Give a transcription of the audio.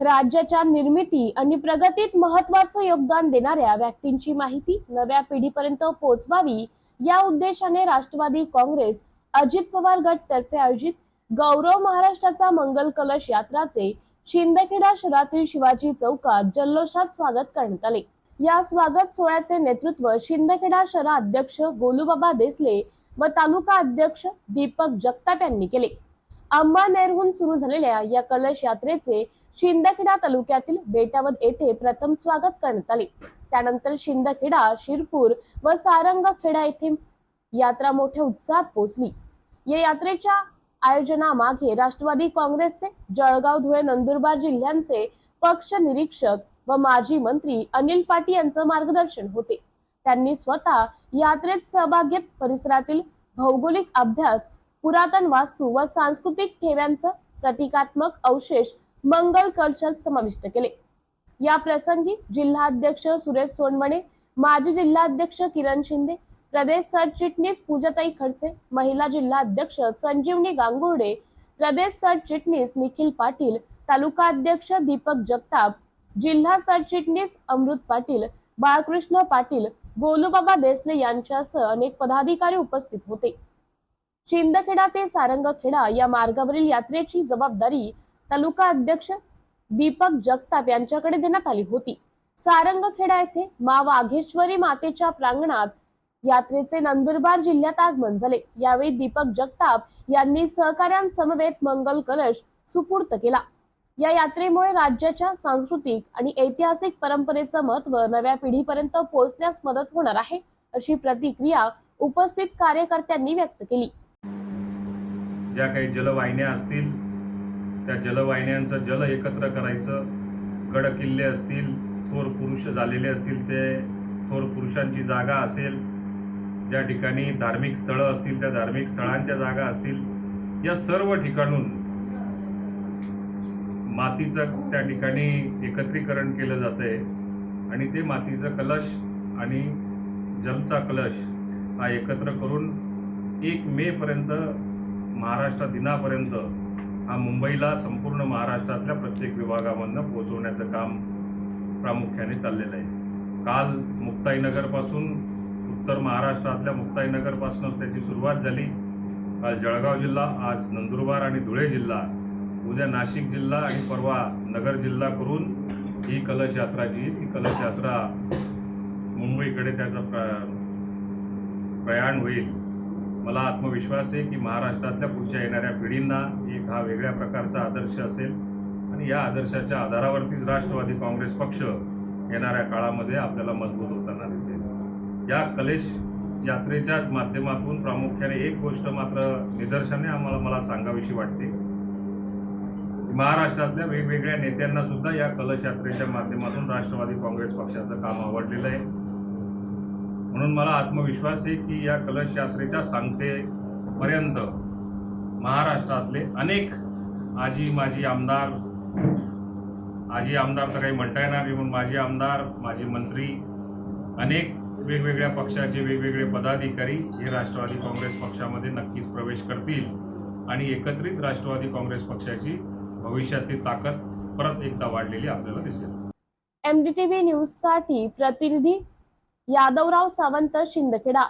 राज्याच्या निर्मिती आणि प्रगतीत महत्वाचं योगदान देणाऱ्या व्यक्तींची माहिती नव्या पिढीपर्यंत पोहोचवावी या उद्देशाने राष्ट्रवादी काँग्रेस अजित पवार गट तर्फे आयोजित गौरव महाराष्ट्राचा मंगल कलश यात्राचे शिंदखेडा शहरातील शिवाजी चौकात जल्लोषात स्वागत करण्यात आले. या स्वागत सोहळ्याचे नेतृत्व शिंदखेडा शहराध्यक्ष गोलूबाबा देसले व तालुका अध्यक्ष दीपक जगताप यांनी केले. अंबानेरहून सुरू झालेल्या या कलश यात्रेचे शिंदखेडा तालुक्यातील बेटावद येथे प्रथम स्वागत करण्यात आले. त्यानंतर शिंदखेडा शिरपूर व सारंगखेडा येथे यात्रा मोठ्या उत्साहात पोहोचली. या यात्रेच्या आयोजनामागे राष्ट्रवादी काँग्रेसचे जळगाव धुळे नंदुरबार जिल्ह्यांचे पक्ष निरीक्षक व माजी मंत्री अनिल पाटील यांचं मार्गदर्शन होते. त्यांनी स्वतः यात्रेत सहभाग घेत परिसरातील भौगोलिक अभ्यास पुरातन वास्तू व सांस्कृतिक ठेव्यांचं प्रतिकात्मक अवशेष मंगल कलशात समाविष्ट केले. या प्रसंगी जिल्हाध्यक्ष सुरेश सोनवणे माजी जिल्हाध्यक्ष किरण शिंदे प्रदेश सरचिटणीस पूजाताई खडसे महिला जिल्हाध्यक्ष संजीवनी गांगुर्डे प्रदेश सरचिटणीस निखिल पाटील तालुका अध्यक्ष दीपक जगताप जिल्हा सरचिटणीस अमृत पाटील बाळकृष्ण पाटील गोलूबाबा देसले यांच्यासह अनेक पदाधिकारी उपस्थित होते. शिंदखेडा ते सारंगखेडा या मार्गावरील यात्रेची जबाबदारी तालुका अध्यक्ष दीपक जगताप यांच्याकडे देण्यात आली होती. सारंगखेडा येथे मा वाघेश्वरी मातेच्या प्रांगणात यात्रेचे नंदुरबार जिल्ह्यात आगमन झाले. यावेळी दीपक जगताप यांनी सहकाऱ्यांसमवेत मंगल कलश सुपूर्त केला. या यात्रेमुळे राज्याच्या सांस्कृतिक आणि ऐतिहासिक परंपरेचं महत्त्व नव्या पिढीपर्यंत पोहोचण्यास मदत होणार आहे अशी प्रतिक्रिया उपस्थित कार्यकर्त्यांनी व्यक्त केली. ज्या काही जलवाहिन्या असतील त्या जलवाहिन्यांचं जल एकत्र करायचं गड किल्ले असतील थोर पुरुष झालेले असतील ते थोर पुरुषांची जागा असेल ज्या ठिकाणी धार्मिक स्थळं असतील त्या धार्मिक स्थळांच्या जागा असतील या सर्व ठिकाणून मातीचं त्या ठिकाणी एकत्रीकरण केलं जातं आहे आणि ते मातीचं कलश आणि जलचा कलश हा एकत्र करून एक मेपर्यंत महाराष्ट्र दिनापर्यंत हा मुंबईला संपूर्ण महाराष्ट्रातल्या प्रत्येक विभागामधनं पोहोचवण्याचं काम प्रामुख्याने चाललेलं आहे. काल मुक्ताईनगरपासून उत्तर महाराष्ट्रातल्या मुक्ताईनगरपासूनच त्याची सुरुवात झाली. काल जळगाव जिल्हा आज नंदुरबार आणि धुळे जिल्हा उद्या नाशिक जिल्हा आणि परवा नगर जिल्हा करून ही कलश यात्रा जी ती कलश यात्रा मुंबईकडे त्याचं प्र प्रयाण होईल. मला आत्मविश्वास आहे की महाराष्ट्रातल्या पुढच्या येणाऱ्या पिढींना एक हा वेगळ्या प्रकारचा आदर्श असेल. आणि या आदर्शाच्या आधारावरतीच राष्ट्रवादी काँग्रेस पक्ष येणाऱ्या काळामध्ये आपल्याला मजबूत होताना दिसेल. या कलेश यात्रेच्याच माध्यमातून प्रामुख्याने एक गोष्ट मात्र निदर्शने आम्हाला मला सांगावीशी वाटते. की महाराष्ट्रातल्या वेगवेगळ्या नेत्यांना सुद्धा या कलश यात्रेच्या माध्यमातून राष्ट्रवादी काँग्रेस पक्षाचं काम आवडलेलं आहे. म्हणून मला आत्मविश्वास आहे की या कलश यात्रेच्या सांगतेपर्यंत महाराष्ट्रातले अनेक आजी माजी आमदार आजी आमदार तर काही म्हणता येणार नाही म्हणून माजी आमदार माजी मंत्री अनेक वेगवेगळ्या पक्षाचे वेगवेगळे पदाधिकारी हे राष्ट्रवादी काँग्रेस पक्षामध्ये नक्कीच प्रवेश करतील आणि एकत्रित राष्ट्रवादी काँग्रेस पक्षाची भविष्यातील ताकद परत एकदा वाढलेली आपल्याला दिसेल. एमडीटीव्ही न्यूजसाठी प्रतिनिधी यादवराव सावंत शिंदखेडा.